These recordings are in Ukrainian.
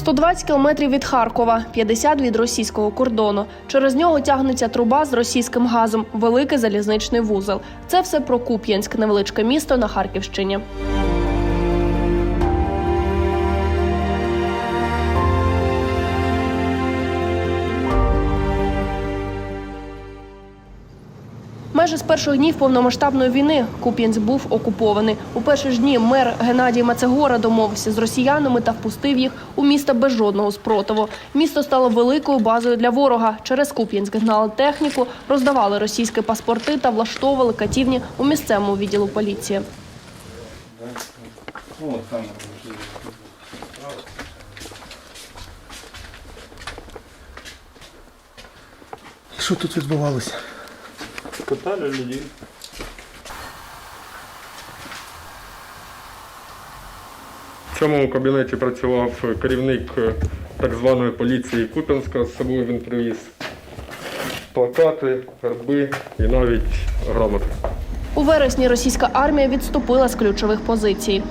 120 кілометрів від Харкова, 50 від російського кордону. Через нього тягнеться труба з російським газом, великий залізничний вузол. Це все про Куп'янськ, невеличке місто на Харківщині. Майже з перших днів повномасштабної війни Куп'янськ був окупований. У перші ж дні мер Геннадій Мацегора домовився з росіянами та впустив їх у місто без жодного спротиву. Місто стало великою базою для ворога. Через Куп'янськ гнали техніку, роздавали російські паспорти та влаштовували катівні у місцевому відділу поліції. Що тут відбувалося? Пытали людей. В цьому кабінеті працював керівник е, так званої поліції Куп'янська. З собою він привіз плакати, герби і навіть грамоти. У вересні російська армія відступила з ключових позицій.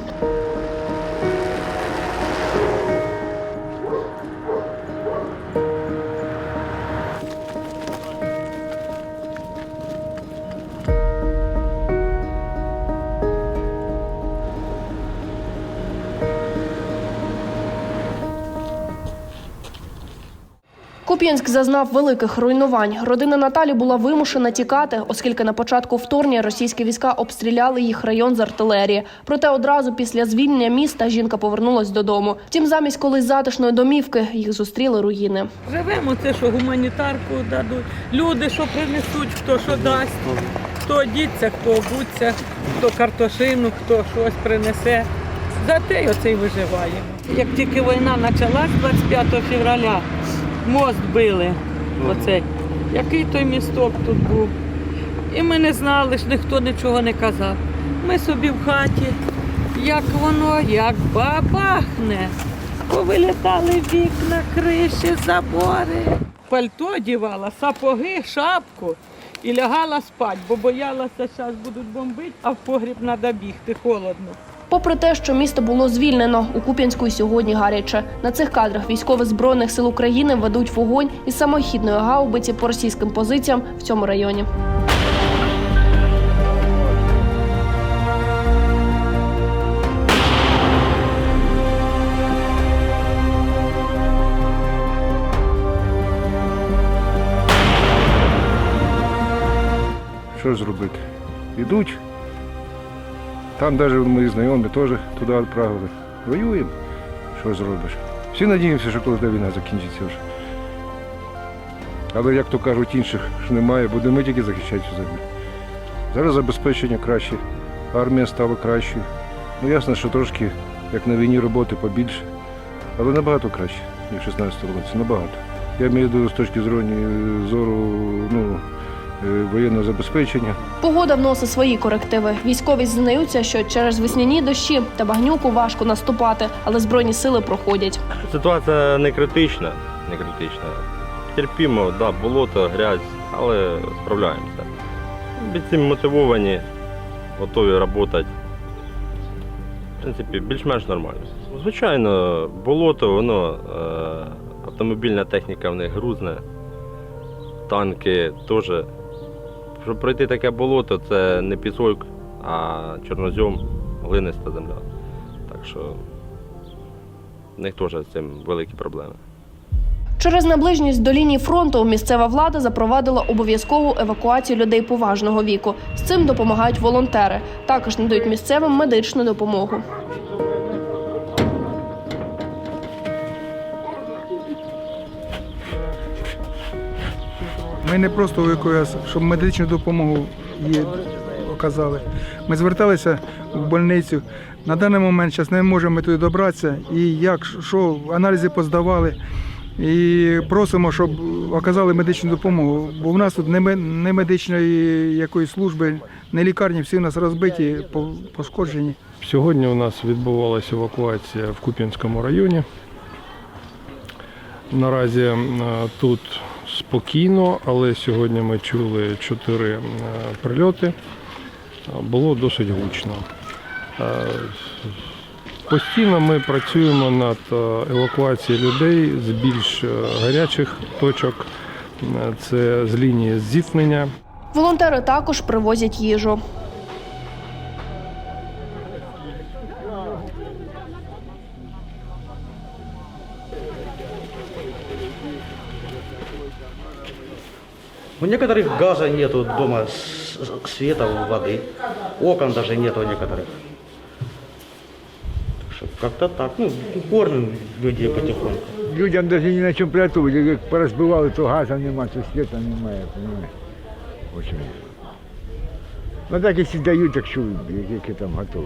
Куп'янськ зазнав великих руйнувань. Родина Наталі була вимушена тікати, оскільки на початку вторгнення російські війська обстріляли їх район з артилерії. Проте одразу після звільнення міста жінка повернулась додому. Втім, замість колись затишної домівки їх зустріли руїни. Живемо це, що гуманітарку дадуть. Люди, що принесуть, хто що дасть. Хто одіться, хто обуться, хто картошину, хто щось принесе. За те й оце й виживаємо. Як тільки війна почалась 25 февраля, мост били. Оцей. Який той місток тут був. І ми не знали, ж ніхто нічого не казав. Ми собі в хаті, як воно, як бабахне. Повилітали вікна, криші, забори. Пальто одівала, сапоги, шапку і лягала спати, бо боялася, що зараз будуть бомбити, а в погріб треба бігти, холодно. Попри те, що місто було звільнено, у Куп'янську й сьогодні гаряче. На цих кадрах військові збройних сил України ведуть вогонь із самохідної гаубиці по російським позиціям в цьому районі. Що зробити? Ідуть. Там навіть мої знайомі теж туди відправили. Воюємо. Що зробиш? Всі надіємося, що колись війна закінчиться вже. Але, як то кажуть, інших ж немає, будемо ми тільки захищати цю землю. Зараз забезпечення краще, армія стала кращою. Ну ясно, що трошки, як на війні, роботи побільше, але набагато краще, ніж в 16 році. Набагато. Я маю з точки зору, ну, воєнного забезпечення. Погода вносить свої корективи. Військові зізнаються, що через весняні дощі та багнюку важко наступати, але збройні сили проходять. Ситуація не критична, не критична. Терпімо, да, болото, грязь, але справляємося. Бійці мотивовані, готові працювати. В принципі, більш-менш нормально. Звичайно, болото, воно, е, автомобільна техніка в них грузне, танки теж. Щоб пройти таке болото, це не пісок, а чорнозьом, глиниста земля. Так що в них теж з цим великі проблеми. Через наближність до лінії фронту місцева влада запровадила обов'язкову евакуацію людей поважного віку. З цим допомагають волонтери. Також надають місцевим медичну допомогу. Ми не просто евакуацію, щоб медичну допомогу їй оказали. Ми зверталися в больницю. На даний момент зараз не можемо туди добратися. І як що аналізи поздавали. І просимо, щоб оказали медичну допомогу. Бо в нас тут не медичної якоїсь служби, не лікарні, всі у нас розбиті, пошкоджені. Сьогодні у нас відбувалася евакуація в Куп'янському районі. Наразі е, тут спокійно, але сьогодні ми чули чотири е, прильоти. Було досить гучно. Е, Постійно ми працюємо над е, евакуацією людей з більш гарячих точок. Це з лінії зіткнення. Волонтери також привозять їжу. У некоторых газа нету дома, с- с- света, воды. Окон даже нету у некоторых. Так что как-то так. Ну, кормим людей потихоньку. Людям навіть ні на чому працюють, як порозбивали, то газу немає, то світу немає, розумієш? Очень. Ну так якщо дають, так що які там готові.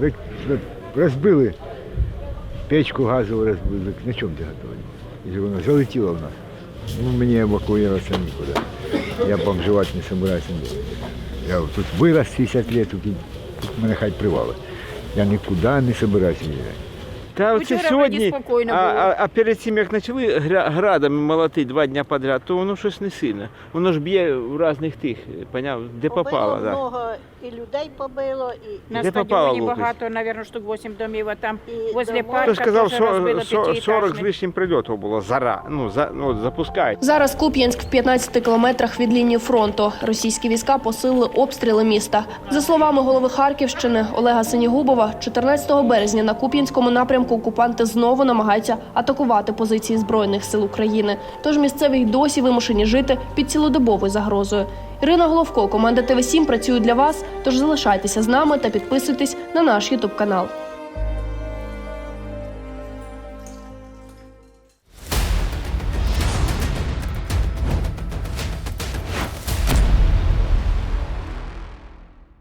Ви ви розбили печку газову розбили, на чому ти готовий? І вона залетіла в нас. Ну, мені евакуюватися нікуди. Я бомжевать не собираюсь. Я тут вирос 60 лет, тут, тут мене хай привали. Я нікуди не собираюся їхати. Та оце Вчора сьогодні, спокійно а, було. а, а перед цим як почали гра- градами молоти два дня подряд, то воно щось не сильно. Воно ж б'є в різних тих, поняв, де попало. Да. много і людей побило, і, На Де стадіоні лопать? багато, мабуть, штук 8 домів, а там і возле домов. парка Хто сказав, теж розбило що 40 з п'ятиэтажний. лишнім прильотів було зара, ну, за, ну от запускають. Зараз Куп'янськ в 15 кілометрах від лінії фронту. Російські війська посилили обстріли міста. За словами голови Харківщини Олега Синігубова, 14 березня на Куп'янському напрямку окупанти знову намагаються атакувати позиції збройних сил України. Тож місцеві й досі вимушені жити під цілодобовою загрозою. Ірина Головко, команда ТВ 7 працює для вас. Тож залишайтеся з нами та підписуйтесь на наш Ютуб канал.